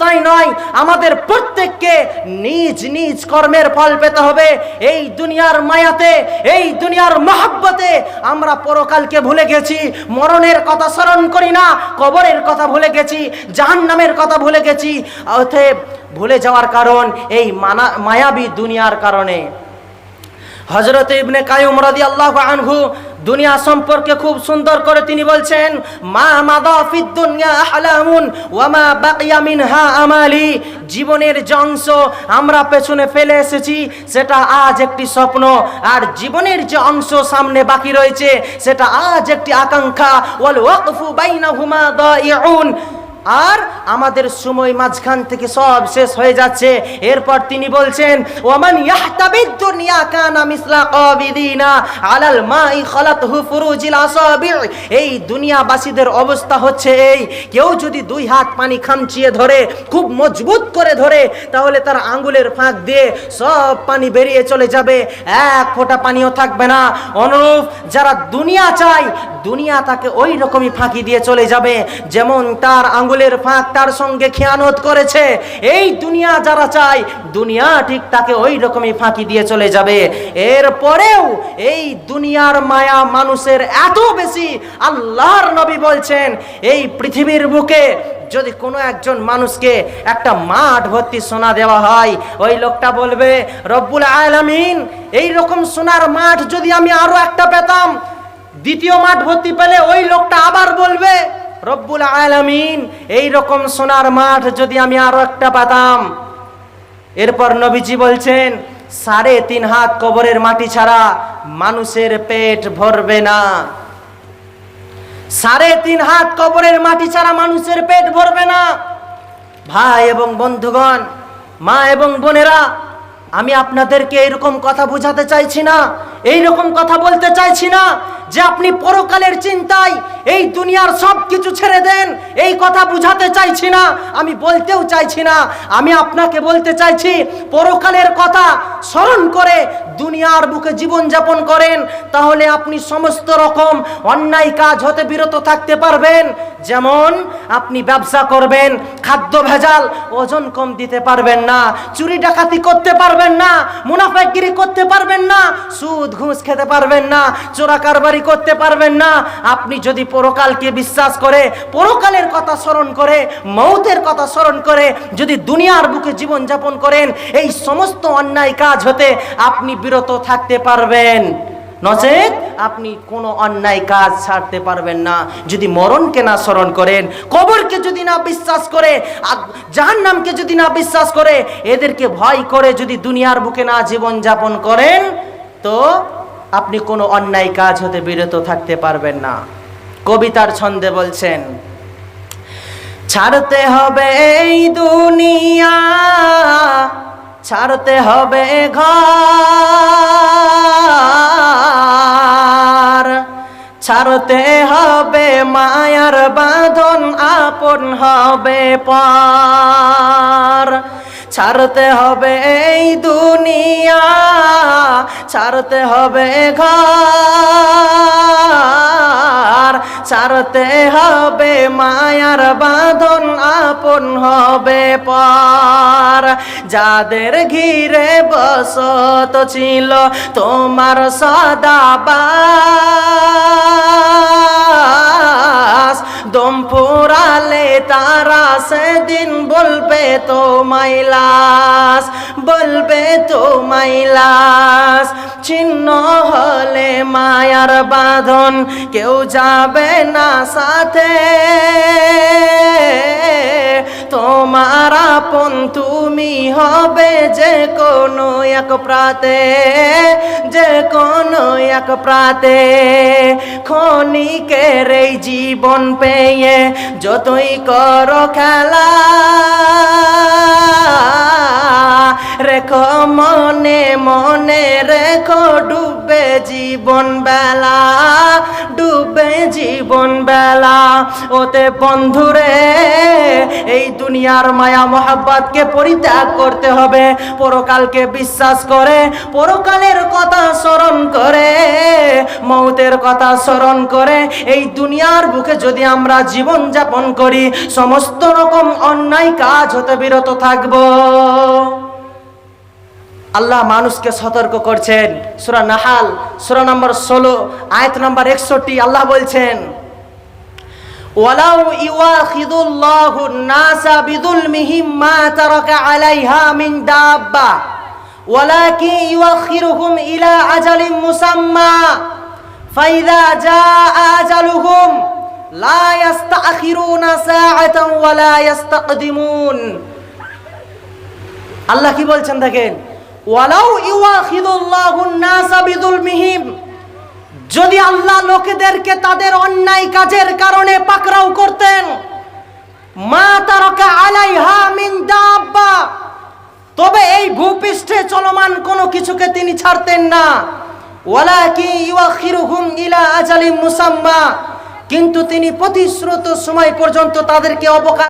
তাই নয়, আমাদের প্রত্যেককে নিজ নিজ কর্মের ফল পেতে হবে। এই দুনিয়ার মায়াতে, এই দুনিয়ার মহাব্বতে আমরা পরকালকে ভুলে গেছি, মরণের কথা স্মরণ করি না, কবরের কথা ভুলে গেছি, জাহান্নামের কথা ভুলে গেছি, অতএব ভুলে যাওয়ার কারণ এই মানা, মায়াবী দুনিয়ার কারণে। হজরত ইবনে কায়ুম রাদি আল্লাহ আনহু দুনিয়া সম্পর্কে খুব সুন্দর করে তিনি বলছেন, মা মাদা ফিদ দুনিয়া আহলামুন ওয়া মা বাকিয়া মিনহা আমালি। জীবনের যে অংশ আমরা পেছনে ফেলে এসেছি, সেটা আজ একটি স্বপ্ন। আর জীবনের যে অংশ সামনে বাকি রয়েছে, সেটা আজ একটি আকাঙ্ক্ষা। ওয়াল ওয়াকফু বাইনাহুমা দাইউন। আর আমাদের সময় মাঝখান থেকে সব শেষ হয়ে যাচ্ছে। এরপর তিনি বলছেন, ওমান ইয়াহতাবিদ দুনিয়া কানা মিসলা কাবিদিনা আলাল মাই খালাতহু ফুরুজিল আসাবি। এই দুনিয়াবাসীদের অবস্থা হচ্ছে এই, কেউ যদি দুই হাত পানি খামচিয়ে ধরে, খুব মজবুত করে ধরে, তাহলে তার আঙ্গুলের ফাঁক দিয়ে সব পানি বেরিয়ে চলে যাবে। এক ফোঁটা পানিও থাকবে না। অনুরূপ যারা দুনিয়া চায়, দুনিয়া তাকে ওই রকমই ফাঁকি দিয়ে চলে যাবে। যেমন তার আঙ্গুলের ফাঁক তার সঙ্গে খেয়ানত করেছে। এই দুনিয়া যারা চায়, দুনিয়া ঠিক তাকে ওই রকমই ফাঁকি দিয়ে চলে যাবে। এরপরেও এই দুনিয়ার মায়া মানুষের এত বেশি, আল্লাহর নবী বলছেন, এই পৃথিবীর বুকে যদি কোনো একজন মানুষকে একটা মাঠ ভর্তি সোনা দেওয়া হয়, ওই লোকটা বলবে, রব্বুল আলামিন এই রকম সোনার মাঠ যদি আমি আরও একটা পেতাম, দ্বিতীয় মাঠ ভর্তি পেলে ওই লোকটা রব্বুল আলামিন, এই রকম সোনার মাঠ যদি আমি আরও একটা পেতাম। এরপর নবীজি বলছেন, সাড়ে তিন হাত কবরের মাটি ছাড়া মানুষের পেট ভরবে না। সাড়ে তিন হাত কবরের মাটি ছাড়া মানুষের পেট ভরবে না। ভাই এবং বন্ধুগণ, মা এবং বোনেরা, আমি আপনাদেরকে এরকম কথা বোঝাতে চাইছি না এই রকম কথা বলতে চাইছি না যে আপনি পরকালের চিন্তায় এই দুনিয়ার সব কিছু ছেড়ে দেন। এই কথা বুঝাতে চাইছি না, আমি বলতেও চাইছি না। আমি আপনাকে বলতে চাইছি, পরকালের কথা স্মরণ করে দুনিয়ার বুকে জীবনযাপন করেন, তাহলে আপনি সমস্ত রকম অন্যায় কাজ হতে বিরত থাকতে পারবেন। যেমন আপনি ব্যবসা করবেন, খাদ্য ভেজাল, ওজন কম দিতে পারবেন না, চুরি ডাকাতি করতে পারবেন না মুনাফাগিরি করতে পারবেন না, সুদ ঘুষ খেতে পারবেন না চোরা কারবারি করতে পারবেন না। আপনি যদি পরকালকে বিশ্বাস করে, পরকালের কথা স্মরণ করে, মৌতের কথা স্মরণ করে, যদি দুনিয়ার বুকে জীবন যাপন করেন, এই সমস্ত অন্যায় কাজ হতে আপনি বিরত থাকতে পারবেন। নচেত আপনি কোনো অন্যায় কাজ ছাড়তে পারবেন না। যদি মরণকে না স্মরণ করেন, কবরকে যদি না বিশ্বাস করে জাহান নামকে যদি না বিশ্বাস করে, এদেরকে ভয় করে যদি দুনিয়ার বুকে না জীবন যাপন করেন, তো আপনি কোনো অন্যায় কাজ হতে বিরত থাকতে পারবেন না। কবিতার ছন্দে বলছেন, ছাড়তে হবে এই দুনিয়া, ছাড়তে হবে ঘর। ছাড়তে হবে মায়ার বাঁধন, আপন হবে পার। ছাড়তে হবে এই দুনিয়া, ছাড়তে হবে ঘর। ছাড়তে হবে মায়ার বাঁধন আপন হবে পর। যাদের ঘিরে বসত ছিল তোমার সদাবাস তারা সেদিন বলবে তো মাইলাস বলবে তো মাইলাস চিহ্ন হলে মায়ার বাঁধন কেউ যাবে না সাথে। তোমার আপন তুমি হবে যে কোনো এক প্রাতে, যে কোনো এক প্রাতে। খনিকের এই জীবন পেয়ে যতই কর খেলা রেখো, মনে মনে রেখো, ডুবে জীবন বেলা, ডুবে জীবন বেলা। ওতে বন্ধুরে, এই দুনিয়ার মায়া মোহাব্বতকে পরিত্যাগ করতে হবে, পরকালকে বিশ্বাস করে, পরকালের কথা স্মরণ করে, মৌতের কথা স্মরণ করে, এই দুনিয়ার বুকে যদি আমরা জীবন যাপন করি, সমস্ত রকম অন্যায় কাজ হতে বিরত থাকব। আল্লাহ মানুষকে সতর্ক করছেন। সুরা নাহাল, সুরা নম্বর ষোলো, আয়ত নম্বর একষট্টি, আল্লাহ বলছেন, ওয়ালাউ ইউয়াখিদুল্লাহু নাসা বিদুলমিহিম মা তারাকা আলাইহা মিন দাব্বা, ওয়ালাকিন ইউয়াখিরুহুম ইলা আজালিম মুসাম্মা, ফাইদা জাআ আজালুহুম, লা ইস্তাখিরুনা সাআতান ওয়ালা ইস্তাকদিমুন। আল্লাহ কি বলছেন দেখেন? ওয়ালাউ ইউআখিদুল্লাহু নাসা বিযুলমিহিম যদি আল্লাহ লোকেদেরকে তাদের অন্যায় কাজের কারণে পাকড়াও করতেন, মা তারকা আলাইহা মিন দাব্বা, তবে এই ভূপৃষ্ঠে চলমান কোনো কিছুকে তিনি ছাড়তেন না। ওয়ালাকি ইউআখিরুহুম ইলা আজালিম মুসাম্মা, কিন্তু তিনি প্রতিশ্রুত সময় পর্যন্ত তাদেরকে অবকাশ